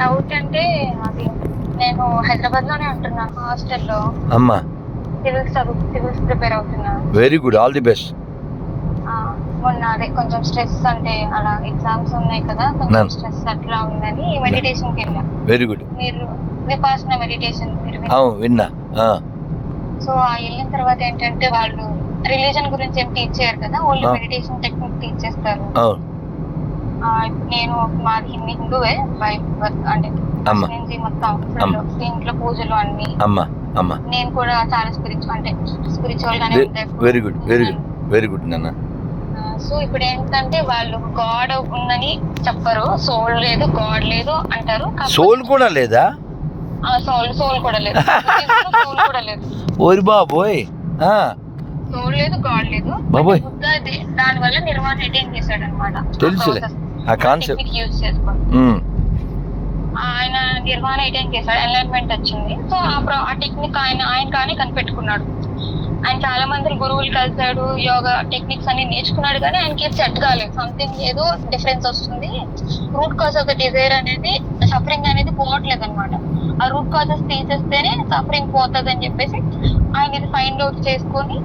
Doubt అంటే అది నేను హైదరాబాద్లోనే ఉంటున్నాను హాస్టల్లో. అమ్మా. సివిల్స్ సివిల్స్ ప్రిపేర్ అవుతున్నా. Very good all the best ఆ, మొన్న అదే కొంచెం స్ట్రెస్ అంటే అలా ఎగ్జామ్స్ ఉన్నాయి కదా కొంచెం స్ట్రెస్ అట్లా ఉందని మెడిటేషన్కి వెళ్ళా. వెరీ గుడ్ మీరు విపాసన మెడిటేషన్? అవును విన్నా. సో ఆ వెళ్ళిన తర్వాత ఏంటంటే వాళ్ళు రిలీజన్ గురించి ఏం టీచ్ చేయరు కదా ఓన్లీ. మెడిటేషన్ టెక్నిక్ టీచ్ చేస్తారు. అవును. నేను మాది హిందువే అంటే మొత్తం. ఇంట్లో పూజలు అన్ని. అమ్మా అమ్మా. నేను కూడా చాలా స్పిరిచువల్ అంటే స్పిరిచువల్ గానే very good very good very good నాన్న. సో ఇప్పుడు ఏంటంటే వాళ్ళు గాడ్ ఉందని చెప్పరు సోల్ లేదు గాడ్ లేదు అంటారు. సోల్ కూడా లేదా? సోల్ సోల్ కూడా లేదు. సోల్ కూడా లేదు. ఓరి బాబోయ్. సోల్ లేదు గాడ్ లేదు. దాని వల్ల నిర్మాణ అటెండ్ చేశాడు అనమాట తెలుసులే. ఆ కాన్సెప్ట్ యూజ్ చేసుకోండి ఆయన నిర్మాణ అటెండ్ చేశాడు ఎన్లైన్మెంట్ వచ్చింది. సో ఆ టెక్నిక్ ఆయన ఆయన కానీ కనిపెట్టుకున్నాడు. ఆయన చాలా మంది గురువులు కలిశాడు యోగా టెక్నిక్స్ అన్ని నేర్చుకున్నాడు కానీ ఆయనకి సెట్ కాలేదు. సంథింగ్ ఏదో డిఫరెన్స్ వస్తుంది. Root cause of the desire అనేది సఫరింగ్ అనేది పోవట్లేదు అనమాట ఆ రూట్ కాజెస్ తీసేస్తేనే సఫరింగ్ పోతుంది అని చెప్పేసి ఆయన ఇది ఫైండ్ అవుట్ చేసుకొని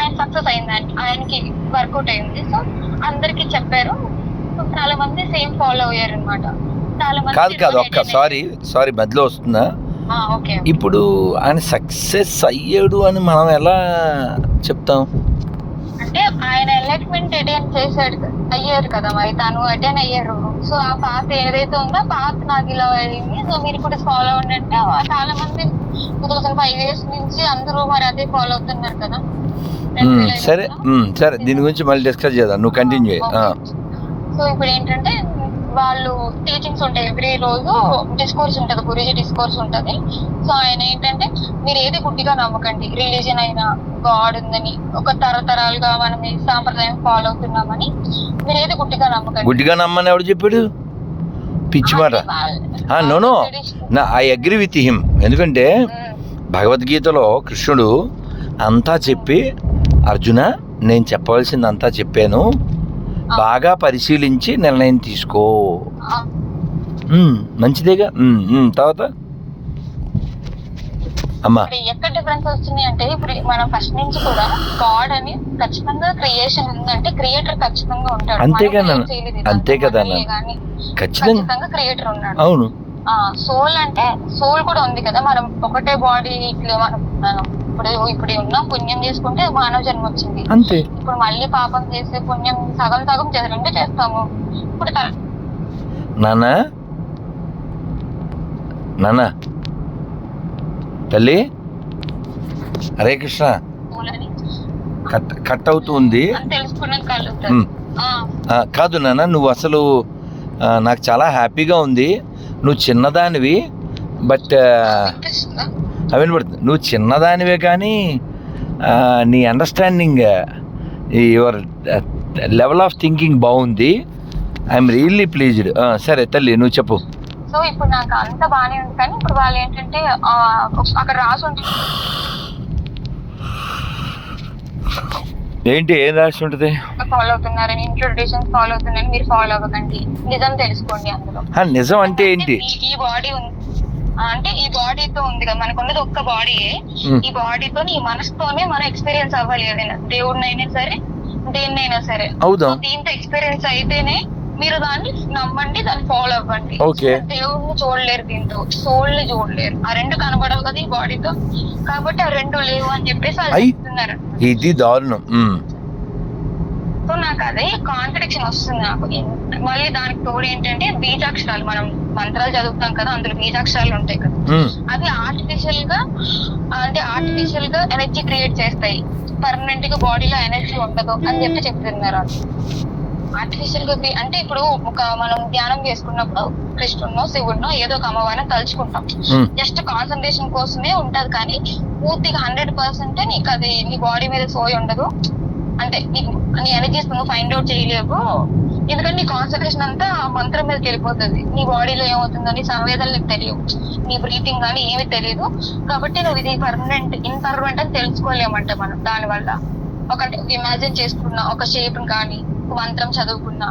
ఆయన సక్సెస్ అయింది. ఆయన ఆయనకి వర్కౌట్ అయింది. సో అందరికి చెప్పారు. చాలా మంది సేమ్ ఫాలో అయ్యారు అనమాట కాదు కాదు ఒక్క సారీ సారీ మధ్యలో వస్తుందా ఇప్పుడు ఆయన సక్సెస్ అయ్యాడు అని మనం ఎలా చెప్తాం? అంటే ఆయన ఎలక్ట్మెంట్ అటెండ్ చేశాడు అయ్యారు కదా మరి తను అటెండ్ అయ్యారు. సో ఆ పాత్ ఏదైతే ఉందో పాత్ నాకు ఇలా అయింది. సో మీరు కూడా ఫాలో అవ్వండి అంటే చాలా మంది టూ థౌసండ్ ఫైవ్ ఇయర్స్ నుంచి అందరూ మరి అదే ఫాలో అవుతున్నారు కదా. సరే సరే దీని గురించి మళ్ళీ డిస్కస్ చేద్దాం. నువ్వు కంటిన్యూ సో ఇప్పుడు ఏంటంటే వాళ్ళు టీచింగ్స్ ఉంటాయి. ఎవ్రీ రోజు డిస్కోర్స్ ఉంటది. గురుజీ డిస్కోర్స్ ఉంటది. సో ఆయన ఏంటంటే మీరు ఏది గుడ్డిగా నమ్మకండి. రిలీజన్ అయినా గాడ్ ఉందని ఒక తరతరాలుగా మనం ఈ సాంప్రదాయం ఫాలో అవుతున్నామని మీరు ఏది గుడ్డిగా నమ్మకండి. గుడ్డిగా నమ్మని ఎవడు చెప్పాడు? పిచ్చి మాట. tradition- నా ఐ అగ్రి విత్ హిమ్ ఎందుకంటే ఉమ్, భగవద్గీతలో కృష్ణుడు అంతా చెప్పి అర్జున నేను చెప్పవలసిందంతా చెప్పాను. బాగా పరిశీలించి నిర్ణయం తీసుకో. మంచిదేగా? తర్వాత? అమ్మా. ఎక్కడ డిఫరెన్స్ వచ్చింది అంటే ఇప్పుడు మనం ఫస్ట్ నుంచి కూడా గాడ్ అని ఖచ్చితంగా క్రియేషన్ ఉందంటే క్రియేటర్ ఖచ్చితంగా ఉంటాడు. అంతే కదా. అంతే కదా ఖచ్చితంగా. క్రియేటర్ ఉన్నాడు. అవును. సోల్ అంటే సోల్ కూడా ఉంది కదా. మనం ఒకటే బాడీ ఇట్లా మనం ఇప్పుడు ఇప్పుడు ఉన్నాం పుణ్యం చేసుకుంటే మానవ జన్మ వచ్చింది. అంతే. ఇప్పుడు మళ్ళీ పాపం చేసే పుణ్యం సగం సగం రెండు చేస్తాము. ఇప్పుడు నాన్న? నాన్న? తల్లి? హరే కృష్ణ. కట్ కట్ అవుతూ ఉంది. అని తెలుసుకున్నాక కలుగుతారు ఉమ్. ఆ, ఆ, కాదు నాన్న నువ్వు అసలు నాకు చాలా హ్యాపీగా ఉంది. నువ్వు చిన్నదానివి బట్ వినిపిస్తుందా? అవి పడుతుంది నువ్వు చిన్నదానివే కానీ నీ understanding your level of thinking బాగుంది. ఐఎమ్ రియల్లీ ప్లీజ్డ్ సరే తల్లి నువ్వు చెప్పు. సో ఇప్పుడు నాకు అంత బానే ఉంది కానీ ఇప్పుడు వాళ్ళు ఏంటంటే అక్కడ రాసి ఉంటుంది ఏంటి ఏం రాసి ఉంటుంది? ఫాలో అవుతున్నారని ఇంట్రొడ్యూషన్ ఫాలో అవుతున్నారని మీరు ఫాలో అవ్వకండి. నిజం తెలుసుకోండి అందులో. నిజం అంటే ఏంటి? ఈ- బాడీ ఉంది. అంటే ఈ బాడీతో ఉంది కదా మనకు ఉన్నది ఒక్క బాడీయే ఉమ్. ఈ బాడీతో ఈ మనసుతోనే మనం ఎక్స్పీరియన్స్ అవ్వాలి ఏదైనా. దేవుడినైనా సరే దేన్నైనా సరే. దీంతో ఎక్స్పీరియన్స్ అయితేనే మీరు దాన్ని నమ్మండి దాన్ని ఫాలో అవ్వండి. దేవుడిని చూడలేరు దీంతో. సోల్ని చూడలేరు. ఆ రెండు కనబడవు కదా ఈ బాడీతో కాబట్టి ఆ రెండు లేవు అని చెప్పేసి. చెప్తున్నారు. ఇది దారుణం. నాకు అదే కాంట్రడిక్షన్ వస్తుంది నాకు. మళ్ళీ దానికి తోడు ఏంటంటే బీజాక్షరాలు మనం మంత్రాలు చదువుతాం కదా అందులో బీజాక్షరాలు ఉంటాయి కదా. అవి ఆర్టిఫిషియల్గా అంటే ఆర్టిఫిషియల్గా ఎనర్జీ క్రియేట్ చేస్తాయి. పర్మనెంట్గా బాడీలో ఎనర్జీ ఉండదు అని చెప్పి చెప్తున్నారు ఆర్టిఫిషియల్గా అంటే ఇప్పుడు ఒక మనం ధ్యానం చేసుకున్నప్పుడు కృష్ణున్నో శివుడినో ఏదో ఒక అమ్మవారిని తలుచుకుంటాం. జస్ట్ కాన్సన్ట్రేషన్ కోసమే ఉంటది కానీ పూర్తిగా హండ్రెడ్ పర్సెంట్ నీకు అది నీ బాడీ మీద సోయి ఉండదు. అంటే నీకు నీ ఎనర్జీస్ నువ్వు ఫైండ్ అవుట్ చేయలేవు. ఎందుకంటే నీ కాన్సన్ట్రేషన్ అంతా ఆ మంత్రం మీదకి వెళ్ళిపోతుంది. నీ బాడీలో ఏమవుతుందో నీ సంవేదనలు నీకు తెలియవు. నీ బ్రీతింగ్ కానీ ఏమీ తెలియదు. కాబట్టి నువ్వు ఇది పర్మనెంట్ ఇన్పర్మనెంట్ అని తెలుసుకోలేమంట మనం దాని వల్ల ఒక ఇమాజిన్ చేసుకున్న ఒక షేప్ కానీ ఒక మంత్రం చదువుకున్నా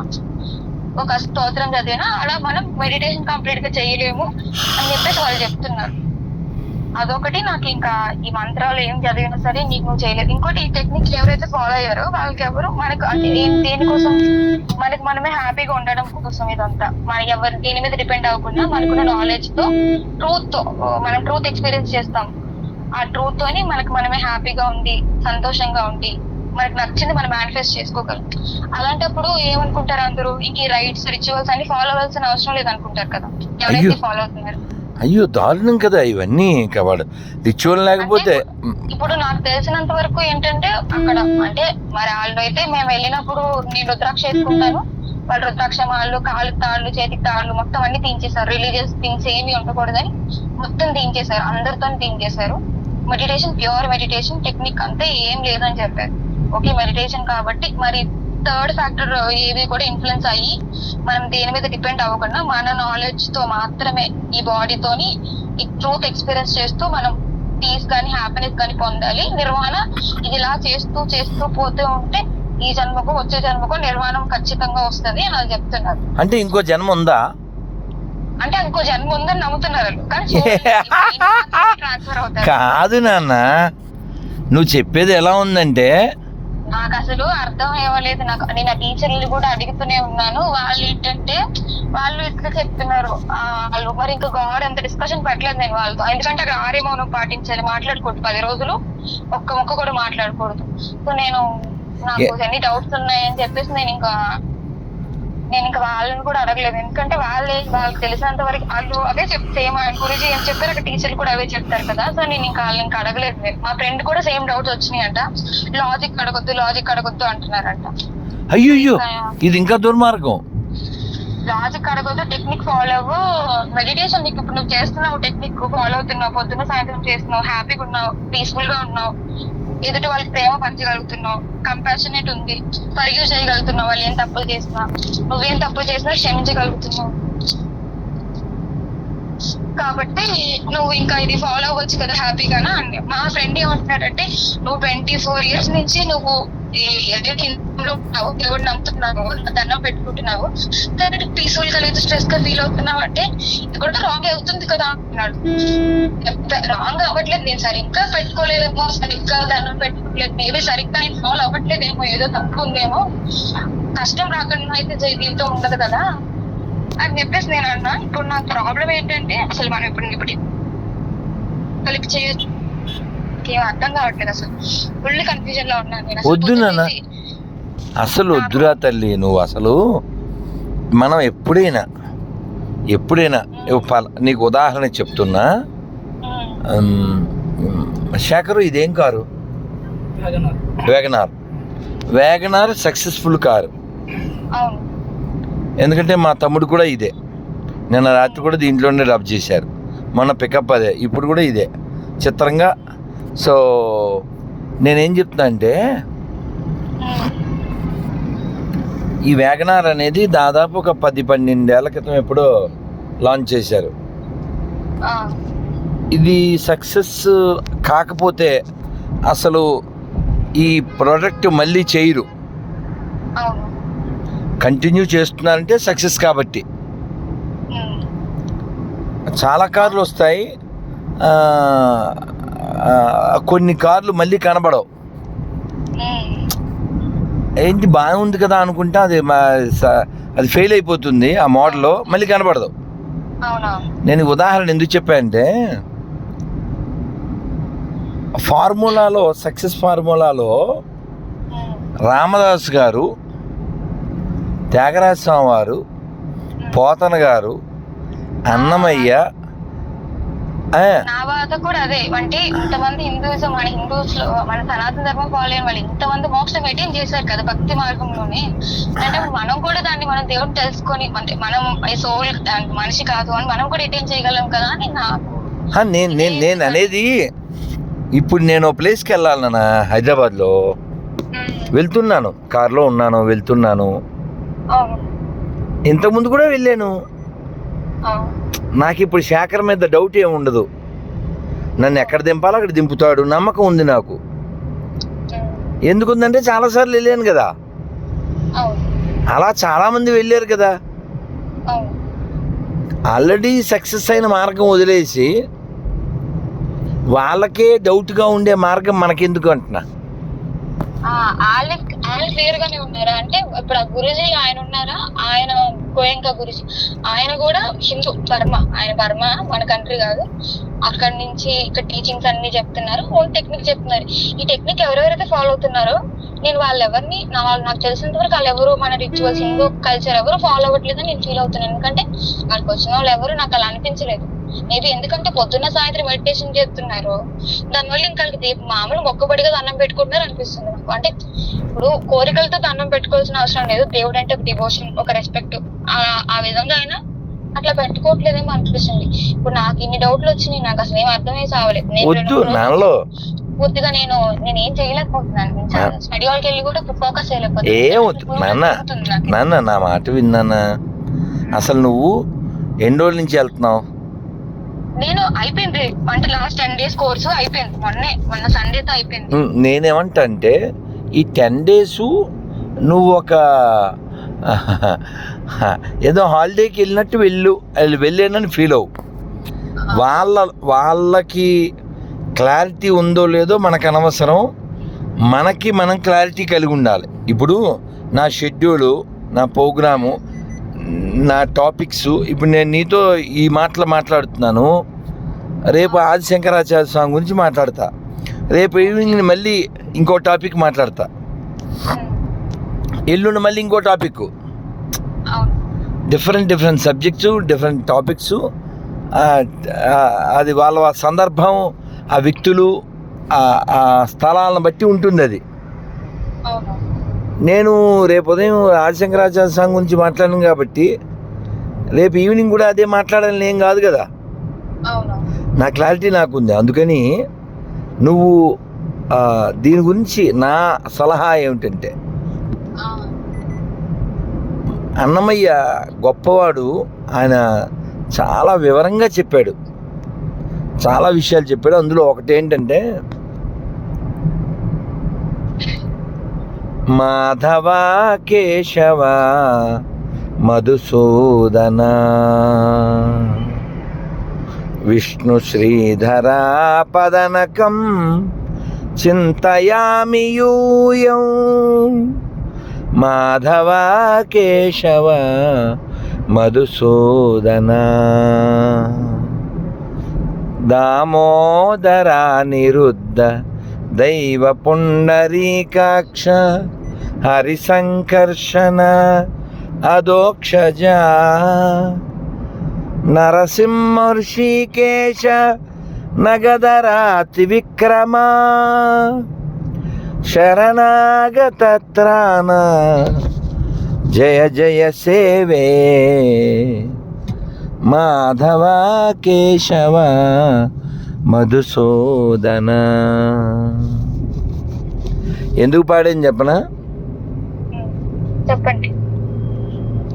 ఒక స్తోత్రం చదివినా అలా మనం మెడిటేషన్ కంప్లీట్గా చేయలేము అని చెప్పేసి వాళ్ళు చెప్తున్నారు. అదొకటి. నాకు ఇంకా ఈ మంత్రాలు ఏం చదివినా సరే నీకు నువ్వు చేయలేదు. ఇంకోటి ఈ టెక్నిక్స్ ఎవరైతే ఫాలో అయ్యారో వాళ్ళకి ఎవరు మనకు అంటే దేనికోసం? మనకి మనమే హ్యాపీగా ఉండడం కోసం ఇదంతా. మనకి ఎవరు దేని మీద డిపెండ్ అవ్వకుండా మనకున్న నాలెడ్జ్తో ట్రూత్తో మనం ట్రూత్ ఎక్స్పీరియన్స్ చేస్తాం. ఆ ట్రూత్ తోని మనకి మనమే హ్యాపీగా ఉండి సంతోషంగా ఉండి మనకి నచ్చింది మనం మేనిఫెస్ట్ చేసుకోగలం. అలాంటప్పుడు ఏమనుకుంటారు అందరూ? ఇంక ఈ రైట్స్ రిచువల్స్ అన్ని ఫాలో అవ్వాల్సిన అవసరం లేదు అనుకుంటారు కదా. ఎవరైతే. ఫాలో అవుతున్నారు? అయ్యో దారుణం కదా ఇవన్నీ ఇంకా వాడు. రిచువల్ లేకపోతే ఇప్పుడు నాకు తెలిసినంత వరకు ఏంటంటే అక్కడ అంటే మరి వాళ్ళు అయితే మేము వెళ్ళినప్పుడు నేను రుద్రాక్ష వేసుకుంటాను. వాళ్ళు రుద్రాక్ష మాళ్ళు కాళ్ళు తాళ్ళు చేతికి తాళ్ళు మొత్తం అన్ని తీయించేశారు. రిలీజియస్ థింగ్స్ ఏమి ఉండకూడదని మొత్తం తీయించేశారు. అందరితో తీయించేశారు. మెడిటేషన్ ప్యూర్ మెడిటేషన్ టెక్నిక్ అంతే ఏం లేదని చెప్పారు. ఓకే మెడిటేషన్ కాబట్టి మరి థర్డ్ ఫ్యాక్టర్ ఏవి కూడా ఇన్ఫ్లుయెన్స్ అయ్యి మనం దేని మీద డిపెండ్ అవ్వకుండా మన నాలెడ్జ్తో మాత్రమే ఈ బాడీతోని ఈ ట్రూత్ ఎక్స్పీరియన్స్ చేస్తూ మనం పీస్ కానీ హ్యాపీనెస్ కానీ పొందాలి. నిర్వాణ ఇది ఇలా చేస్తూ చేస్తూ పోతూ ఉంటే ఈ జన్మకు వచ్చే జన్మకు నిర్వాణం ఖచ్చితంగా వస్తది అని చెప్తున్నారు. అంటే ఇంకో జన్మ ఉందా? అంటే ఇంకో జన్మ ఉందని నమ్ముతున్నారు కాదు నాన్న నువ్వు చెప్పేది ఎలా ఉందంటే నాకు అసలు అర్థం అవ్వలేదు. నాకు నేను ఆ టీచర్లు కూడా అడుగుతూనే ఉన్నాను. వాళ్ళు ఏంటంటే వాళ్ళు ఇట్లా చెప్తున్నారు. ఆ, వాళ్ళు మరి ఇంకా గాడ్ అంత డిస్కషన్ పెట్టలేదు నేను వాళ్ళతో. ఎందుకంటే అక్కడ ఆరే మౌనం పాటించాలి మాట్లాడకూడదు పది రోజులు. ఒక్క మొక్క కూడా మాట్లాడకూడదు. సో నేను నాకు ఎన్ని డౌట్స్ ఉన్నాయని చెప్పేసి నేను ఇంకా నేను ఇంకా వాళ్ళని కూడా అడగలేదు. ఎందుకంటే వాళ్ళే వాళ్ళకి తెలిసినంత వరకు వాళ్ళు అవే చెప్ సేమ్ గురించి ఏం చెప్పారు అక్కడ టీచర్లు కూడా అవే చెప్తారు కదా. సో నేను ఇంకా వాళ్ళని ఇంకా అడగలేదు. మా ఫ్రెండ్ కూడా సేమ్ డౌట్స్ వచ్చినాయి అంట లాజిక్ అడగొద్దు లాజిక్ అడగొద్దు అంటున్నారంట. అయ్యో ఇది ఇంకా దుర్మార్గం. లాజిక్ అడగొద్దు టెక్నిక్ ఫాలో అవ్వు. మెడిటేషన్ నీకు ఇప్పుడు నువ్వు చేస్తున్నావు టెక్నిక్ ఫాలో అవుతున్నావు. పొద్దున్న సాయంత్రం చేస్తున్నావు. హ్యాపీగా ఉన్నావు పీస్ఫుల్గా ఉన్నావు. ఎదుటి వాళ్ళకి ప్రేమ పంచగలుగుతున్నావు కంపాషనేట్ ఉంది పరిగి చేయగలుగుతున్నావు వాళ్ళు ఏం తప్పులు చేసినా నువ్వేం తప్పులు చేసినా క్షమించగలుగుతున్నావు. కాబట్టి నువ్వు ఇంకా ఇది ఫాలో అవ్వచ్చు కదా హ్యాపీగానా అండి మా ఫ్రెండ్ ఏమంటున్నాడంటే నువ్వు ట్వంటీ ఫోర్ ఇయర్స్ నుంచి నువ్వు ఏదైతే ఉన్నావు దేవుడు నమ్ముతున్నావు దండం పెట్టుకుంటున్నావు. కానీ పీస్ఫుల్గా లేదు స్ట్రెస్గా ఫీల్ అవుతున్నావు అంటే ఇది కూడా రాంగ్ అవుతుంది కదా అంటున్నాడు. రాంగ్ అవ్వట్లేదు నేను సరిగ్గా పెట్టుకోలేదేమో సరిగ్గా దండం పెట్టుకోలేదు మేబీ సరిగ్గా నేను ఫాలో అవ్వట్లేదేమో ఏదో తప్పు ఉందేమో. కష్టం రాకుండా అయితే దీంతో ఉండదు కదా. అని చెప్పేసి నేను అన్నా ఇప్పుడు నా ప్రాబ్లం ఏంటంటే అసలు మనం ఇప్పుడు ఇప్పుడు కలిపి చేయొచ్చు. ఏం అర్థం కావట్లేదు అసలు. ఫుల్ కన్ఫ్యూజన్లో ఉన్నాను నేను. అసలు వద్దు నాన్న. అసలు వద్దురా తల్లి నువ్వు అసలు మనం ఎప్పుడైనా ఎప్పుడైనా నీకు ఉదాహరణ చెప్తున్నా. శేఖరు ఇదేం car? WagonR. WagonR. Successful car. అవును. ఎందుకంటే మా తమ్ముడు కూడా ఇదే. నిన్న రాత్రి కూడా దీంట్లోనే రబ్ చేశారు. మొన్న పికప్ అదే. ఇప్పుడు కూడా ఇదే. చిత్రంగా సో నేనేం చెప్తున్నా అంటే ఈ వ్యాగనార్ అనేది దాదాపు ఒక పది పన్నెండేళ్ళ క్రితం ఎప్పుడో లాంచ్ చేశారు. ఇది సక్సెస్ కాకపోతే అసలు ఈ ప్రోడక్ట్ మళ్ళీ చేయరు. కంటిన్యూ చేస్తున్నారంటే సక్సెస్ కాబట్టి. చాలా కార్లు వస్తాయి. కొన్ని కార్లు మళ్ళీ కనబడవు. ఏంటి బాగుంది కదా అనుకుంటా అది అది ఫెయిల్ అయిపోతుంది ఆ మోడల్ మళ్ళీ కనబడదు. నేను ఉదాహరణ ఎందుకు చెప్పానంటే ఫార్ములాలో సక్సెస్ ఫార్ములాలో రామదాస్ గారు త్యాగరాజ స్వామి వారు పోతన గారు అన్నమయ్య నా బాధ కూడా అదే. అంటే ఇంతమంది హిందూస్ మన హిందూస్లో మన సనాతన ధర్మం ఫాలో అయిన వాళ్ళు ఇంతమంది మోక్షం మెయింటైన్ చేశారు కదా భక్తి మార్గంలోనే. అంటే మనం కూడా దాన్ని మనం దేవుడు తెలుసుకొని అంటే మనం సోల్ మనిషి కాదు అని మనం కూడా ఎటైన్ చేయగలం కదా అని నాకు నేను నేను నేను అనేది ఇప్పుడు నేను ఓ ప్లేస్కి వెళ్ళాలి నాన్న హైదరాబాద్లో. వెళ్తున్నాను. కార్లో ఉన్నాను వెళ్తున్నాను. ఇంతకుముందు కూడా వెళ్ళాను. నాకు ఇప్పుడు శేఖర్ మీద డౌట్ ఏమి ఉండదు. నన్ను ఎక్కడ దింపాలో అక్కడ దింపుతాడు. నమ్మకం ఉంది నాకు. ఎందుకుందంటే చాలాసార్లు వెళ్ళాను కదా. అలా చాలామంది వెళ్ళారు కదా. ఆల్రెడీ సక్సెస్ అయిన మార్గం వదిలేసి వాళ్ళకే డౌట్గా ఉండే మార్గం మనకెందుకు అంటున్నా? వాళ్ళకి క్లియర్ గానే ఉన్నారా? అంటే ఇప్పుడు ఆ గురుజీ ఆయన ఉన్నారా? ఆయన గోయంక గురుజీ ఆయన కూడా హిందూ బర్మ ఆయన బర్మ మన కంట్రీ కాదు. అక్కడి నుంచి ఇక్కడ టీచింగ్స్ అన్ని చెప్తున్నారు. ఓన్ టెక్నిక్ చెప్తున్నారు. ఈ టెక్నిక్ ఎవరెవరైతే ఫాలో అవుతున్నారో నేను వాళ్ళు ఎవరిని నా వాళ్ళు నాకు తెలిసినంత వరకు వాళ్ళు ఎవరు మన రిచువల్స్ హిందూ కల్చర్ ఎవరు ఫాలో అవ్వట్లేదని నేను ఫీల్ అవుతున్నాను. ఎందుకంటే వాళ్ళకి వచ్చిన వాళ్ళు ఎవరు నాకు అలా అనిపించలేదు. మేబీ ఎందుకంటే పొద్దున్న సాయంత్రం మెడిటేషన్ చేస్తున్నారు? దానివల్ల ఇంకా వాళ్ళకి దీపం మామూలు మొక్కబడిగా దండం పెట్టుకుంటున్నారు అనిపిస్తుంది నాకు. అంటే ఇప్పుడు కోరికలతో దండం పెట్టుకోవాల్సిన అవసరం లేదు. దేవుడు అంటే ఒక డివోషన్ ఒక రెస్పెక్ట్ ఆ విధంగా అయినా అట్లా పెట్టుకోవట్లేదేమో అనిపిస్తుంది. ఇప్పుడు నాకు ఇన్ని డౌట్లు వచ్చినాయి. నాకు అసలు ఏం అర్థమే సావలేదు. నేను పూర్తిగా నేను నేను ఏం చేయలేకపోతున్నాను. స్టడీ హాల్కి వెళ్ళి కూడా ఫోకస్ చేయలేకపోతున్నాను. నా మాట విన్నానా? అసలు నువ్వు ఎన్ని రోజుల నుంచి వెళ్తున్నావు? నేను అయిపోయింది. అంటే లాస్ట్ టెన్ డేస్ కోర్సు అయిపోయింది. మొన్నే మొన్న సండేతో అయిపోయింది. ఉమ్, నేనేమంటా అంటే ఈ టెన్ డేస్ నువ్వు ఒక ఏదో హాలిడేకి వెళ్ళినట్టు వెళ్ళు. వెళ్ళానని ఫీల్ అవు వాళ్ళ వాళ్ళకి క్లారిటీ ఉందో లేదో మనకు అనవసరం. మనకి మనం క్లారిటీ కలిగి ఉండాలి. ఇప్పుడు నా షెడ్యూలు నా ప్రోగ్రాము నా టాపిక్స్ ఇప్పుడు నేను నీతో ఈ మాటలు మాట్లాడుతున్నాను. రేపు ఆదిశంకరాచార్య స్వామి గురించి మాట్లాడతా. రేపు ఈవినింగ్ మళ్ళీ ఇంకో టాపిక్ మాట్లాడతా. ఎల్లుండి మళ్ళీ ఇంకో topic. Different different subjects different topics. అది వాళ్ళ సందర్భం ఆ వ్యక్తులు ఆ- స్థలాలను బట్టి ఉంటుంది అది. నేను రేపు ఉదయం ఆదిశంకరాచార్య స్వామి గురించి మాట్లాడాను కాబట్టి రేపు ఈవినింగ్ కూడా అదే మాట్లాడాలని ఏం కాదు కదా. నా క్లారిటీ నాకుంది. అందుకని నువ్వు దీని గురించి నా సలహా ఏమిటంటే అన్నమయ్య గొప్పవాడు. ఆయన చాలా వివరంగా చెప్పాడు. చాలా విషయాలు చెప్పాడు. అందులో ఒకటి మాధవ కేశవ మధుసూదన? విష్ణు శ్రీధరా పదనకం చింతయామి యూయం. మాధవ కేశవ మధుసూదన? దామోదరా నిరుద్ధ దైవ పుండరీకాక్ష హరిసంకర్షణ అదోక్షజ నరసింహర్షికేశ నగదరాతి విక్రమ శరణాగత త్రాణ జయ జయ సేవే మాధవ కేశవ మధుసూదన. ఎందుకు పాడని చెప్పనా? చెప్పండి.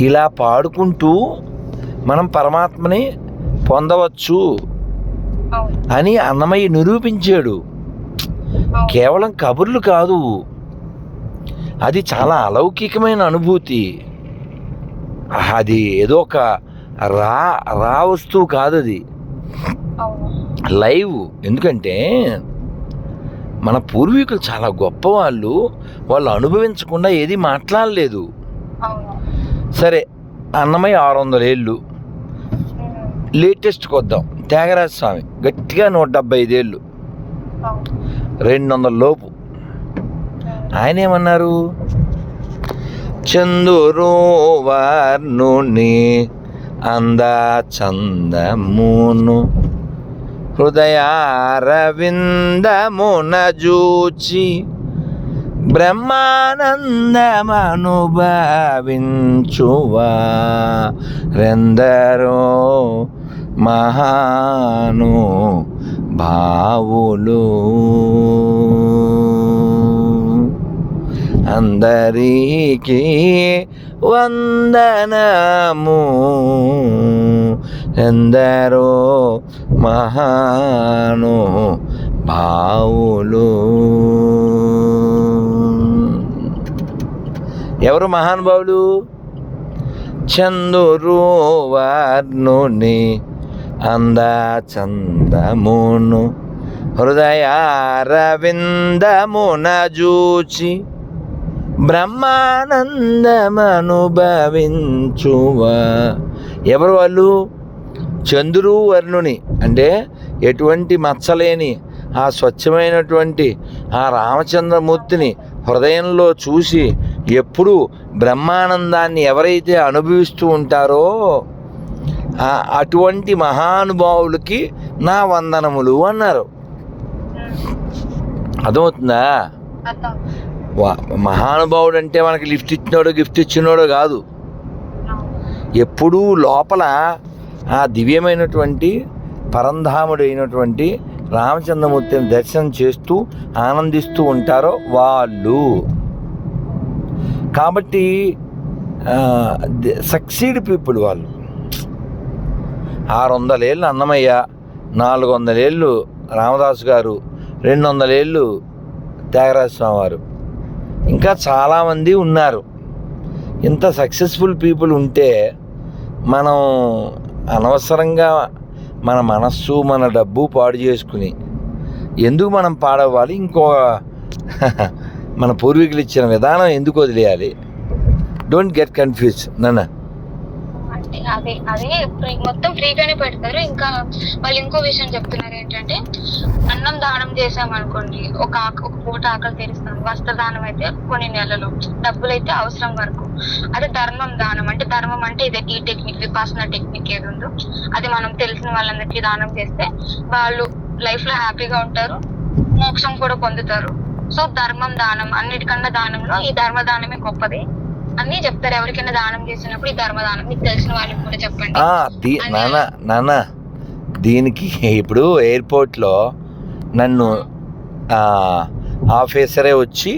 ఇలా పాడుకుంటూ మనం పరమాత్మని పొందవచ్చు అని అన్నమయ్య నిరూపించాడు. కేవలం కబుర్లు కాదు. అది చాలా అలౌకికమైన అనుభూతి. అది ఏదో ఒక రా రా వస్తువు కాదు అది లైవ్. ఎందుకంటే మన పూర్వీకులు చాలా గొప్పవాళ్ళు. వాళ్ళు అనుభవించకుండా ఏది మాట్లాడలేదు. సరే అన్నమయ్య ఆరు వందల ఏళ్ళు. లేటెస్ట్కి వద్దాం. త్యాగరాజ స్వామి గట్టిగా నూట డెబ్బై ఐదేళ్ళు రెండు వందల లోపు. ఆయన ఏమన్నారు? చందురు అందా చందమును హృదయారవిందమునజూచి బ్రహ్మానందమనుభవించువా రెందరో మహాను భావులు. అందరికీ వందనము. ఎందరో మహాను భావులు ఎవరు మహానుభావులు చందురు వర్ణుని అంద చందమును హృదయారవిందమున జూచి బ్రహ్మానందమనుభవించువా. ఎవరు వాళ్ళు? చంద్రు వర్ణుని అంటే ఎటువంటి మచ్చలేని ఆ స్వచ్ఛమైనటువంటి ఆ రామచంద్రమూర్తిని హృదయంలో చూసి ఎప్పుడు బ్రహ్మానందాన్ని ఎవరైతే అనుభవిస్తూ ఉంటారో అటువంటి మహానుభావులకి నా వందనములు అన్నారు. అర్థమవుతుందా? మహానుభావుడు అంటే మనకి లిఫ్ట్ ఇచ్చినోడు గిఫ్ట్ ఇచ్చినోడు కాదు. ఎప్పుడూ లోపల ఆ దివ్యమైనటువంటి పరంధాముడు అయినటువంటి రామచంద్రమూర్తిని దర్శనం చేస్తూ ఆనందిస్తూ ఉంటారో వాళ్ళు. కాబట్టి సక్సీడ్ పీపుల్ వాళ్ళు. ఆరు వందలేళ్ళు అన్నమయ్య నాలుగు వందలేళ్ళు రామదాసు గారు రెండు వందలేళ్ళు త్యాగరాజస్వామి వారు. ఇంకా చాలామంది ఉన్నారు. ఇంత సక్సెస్ఫుల్ పీపుల్ ఉంటే మనం అనవసరంగా మన మనస్సు మన డబ్బు పాడు చేసుకుని ఎందుకు మనం పాడవ్వాలి? ఇంకో మన పూర్వీకులు ఇచ్చిన విధానం ఎందుకు వదిలేయాలి? డోంట్ గెట్ కన్ఫ్యూజ్ నన్నా అదే అదే ఫ్రీ మొత్తం ఫ్రీగానే పెడతారు. ఇంకా వాళ్ళు ఇంకో విషయం చెప్తున్నారు ఏంటంటే అన్నం దానం చేసాం అనుకోండి ఒక ఆక- ఒక పూట ఆకలి తీరుస్తాం. వస్త్ర దానం అయితే కొన్ని నెలలు డబ్బులు అయితే అవసరం వరకు. అదే ధర్మం దానం. అంటే ధర్మం అంటే ఇదే ఈ టెక్నిక్ విపాసన టెక్నిక్ ఏది ఉందో అది మనం తెలిసిన వాళ్ళందరికీ దానం చేస్తే వాళ్ళు లైఫ్లో హ్యాపీగా ఉంటారు మోక్షం కూడా పొందుతారు. సో ధర్మం దానం అన్నిటికన్నా దానంలో ఈ ధర్మ దానమే గొప్పది. అన్ని చెప్తారు. ఎవరికైనా దానం చేసినప్పుడు ఈ ధర్మదానం మీకు తెలిసిన వాళ్ళకి కూడా చెప్పండి. నాన్న నాన్న దీనికి ఇప్పుడు ఎయిర్పోర్ట్లో నన్ను ఆఫీసరే వచ్చి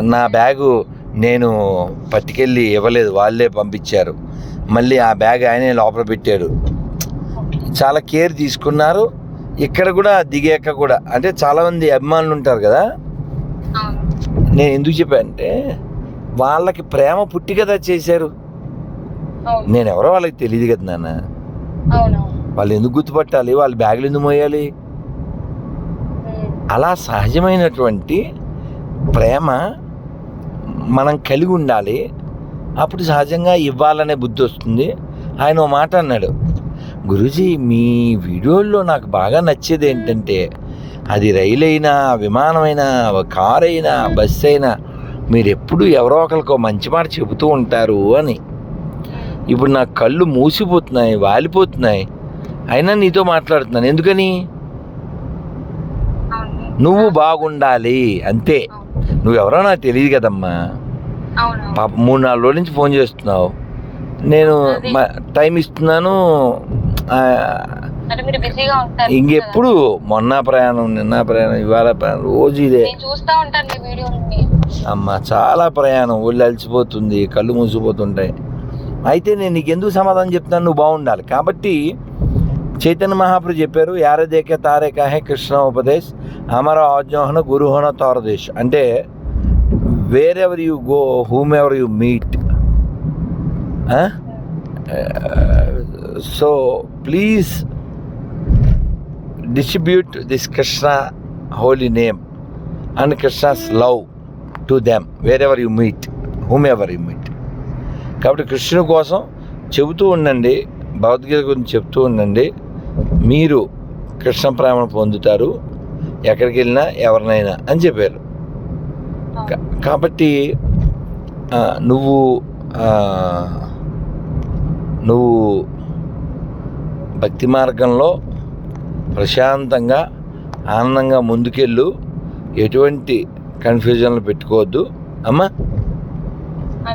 నా బ్యాగు నేను పట్టుకెళ్ళి ఇవ్వలేదు. వాళ్ళే పంపించారు. మళ్ళీ ఆ బ్యాగ్ ఆయనే లోపల పెట్టాడు. చాలా కేర్ తీసుకున్నారు. ఇక్కడ కూడా దిగాక కూడా. అంటే చాలామంది అభిమానులు ఉంటారు కదా? నేను ఎందుకు చెప్పానంటే వాళ్ళకి ప్రేమ పుట్టి కదా చేశారు. నేను ఎవరో వాళ్ళకి తెలియదు కదా నాన్న. వాళ్ళు ఎందుకు గుర్తుపట్టాలి? వాళ్ళ బ్యాగులు ఎందుకు మోయాలి. అలా సహజమైనటువంటి ప్రేమ మనం కలిగి ఉండాలి. అప్పుడు సహజంగా ఇవ్వాలనే బుద్ధి వస్తుంది. ఆయన ఓ మాట అన్నాడు. గురూజీ మీ వీడియోల్లో నాకు బాగా నచ్చేది ఏంటంటే అది రైలు అయినా విమానమైనా కారు అయినా బస్సు అయినా మీరు ఎప్పుడు ఎవరో ఒకరికి మంచి మాట చెబుతూ ఉంటారు అని. ఇప్పుడు నా కళ్ళు మూసిపోతున్నాయి వాలిపోతున్నాయి. అయినా నీతో మాట్లాడుతున్నాను. ఎందుకని? నువ్వు బాగుండాలి అంతే. నువ్వెవరో నాకు తెలియదు కదమ్మా. పాప మూడు నాలుగు రోజుల నుంచి ఫోన్ చేస్తున్నావు. నేను టైం ఇస్తున్నాను. ఆ, అంటే మీరు బిజీగా ఉంటారు. ఇంకెప్పుడు మొన్న ప్రయాణం నిన్న ప్రయాణం ఇవాళ ప్రయాణం రోజు ఇదే. నేను చూస్తా ఉంటాను మీ వీడియోని అమ్మ చాలా ప్రయాణం ఒళ్ళు అలసిపోతుంది కళ్ళు మూసిపోతుంటాయి అయితే నేను నీకు ఎందుకు సమాధానం చెప్తాను నువ్వు బాగుండాలి. కాబట్టి చైతన్య మహాప్రభు చెప్పారు యారే దేకే తారే కాహే కృష్ణ ఉపదేశ్ అమర ఆజ్ఞోహన గురుహోన తోరదేశ్. అంటే wherever you go whomever you meet so please distribute this Krishna holy name and Krishna's love to them wherever you meet whomever you meet కాబట్టి కృష్ణుని కోసం చెబుతూ ఉండండి భగవద్గీత గురించి చెప్తూ ఉండండి. మీరు కృష్ణ ప్రేమను పొందుతారు ఎక్కడికి వెళ్ళినా ఎవరినైనా అని చెప్పారు. కాబట్టి నువ్వు నువ్వు భక్తి మార్గంలో ప్రశాంతంగా ఆనందంగా ముందుకెళ్ళు. ఎటువంటి కన్ఫ్యూజన్లు పెట్టుకోవద్దు. అమ్మా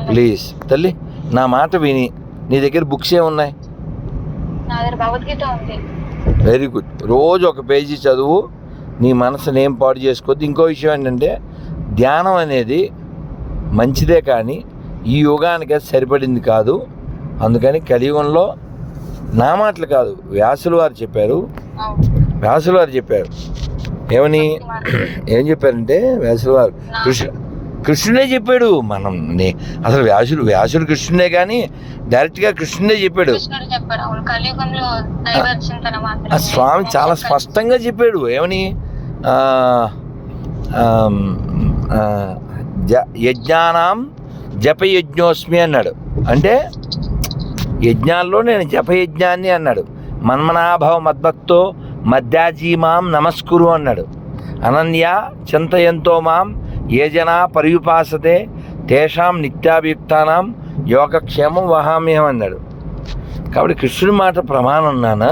ప్లీజ్ తల్లి నా మాట విని నీ దగ్గర బుక్స్ ఏమున్నాయి? Very good. రోజు ఒక పేజీ చదువు నీ మనసుని ఏం పాడు చేసుకోవద్దు. ఇంకో విషయం ఏంటంటే ధ్యానం అనేది మంచిదే కానీ ఈ యుగానికి అది సరిపడింది కాదు. అందుకని కలియుగంలో నా మాటలు కాదు వ్యాసులు వారు చెప్పారు. అవును వ్యాసులు వారు చెప్పారు. ఏమని? ఏం చెప్పారంటే వ్యాసులు వారు కృష్ణ కృష్ణుడే చెప్పాడు. మనం అసలు వ్యాసుడు వ్యాసుడు కృష్ణుడే కానీ డైరెక్ట్గా కృష్ణుడే చెప్పాడు. స్వామి చాలా స్పష్టంగా చెప్పాడు. ఏమని? యజ్ఞానాం జపయజ్ఞోస్మి అన్నాడు. అంటే యజ్ఞాల్లో నేను జపయజ్ఞాన్ని అన్నాడు. మన్మనాభవ మద్భక్తో మధ్యాజీమాం నమస్కురు అన్నాడు. అనన్య చింతయంతో మాం ఏ జనా పర్యుపాసతే తేషాం నిత్యాభియుక్తానాం యోగక్షేమం వహామ్యం అన్నాడు. కాబట్టి కృష్ణుడి మాట ప్రమాణం నాన్న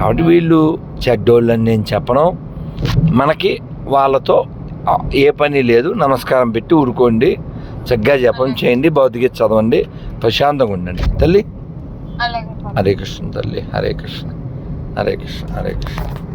కాబట్టి వీళ్ళు చెడ్డోళ్ళని నేను చెప్పను. మనకి వాళ్ళతో ఏ పని లేదు. నమస్కారం పెట్టి ఊరుకోండి. చక్కగా జపం చేయండి. భౌతిక చదవండి. ప్రశాంతంగా ఉండండి. తల్లి. హరే కృష్ణ తల్లి. హరే కృష్ణ. హరే కృష్ణ హరే కృష్ణ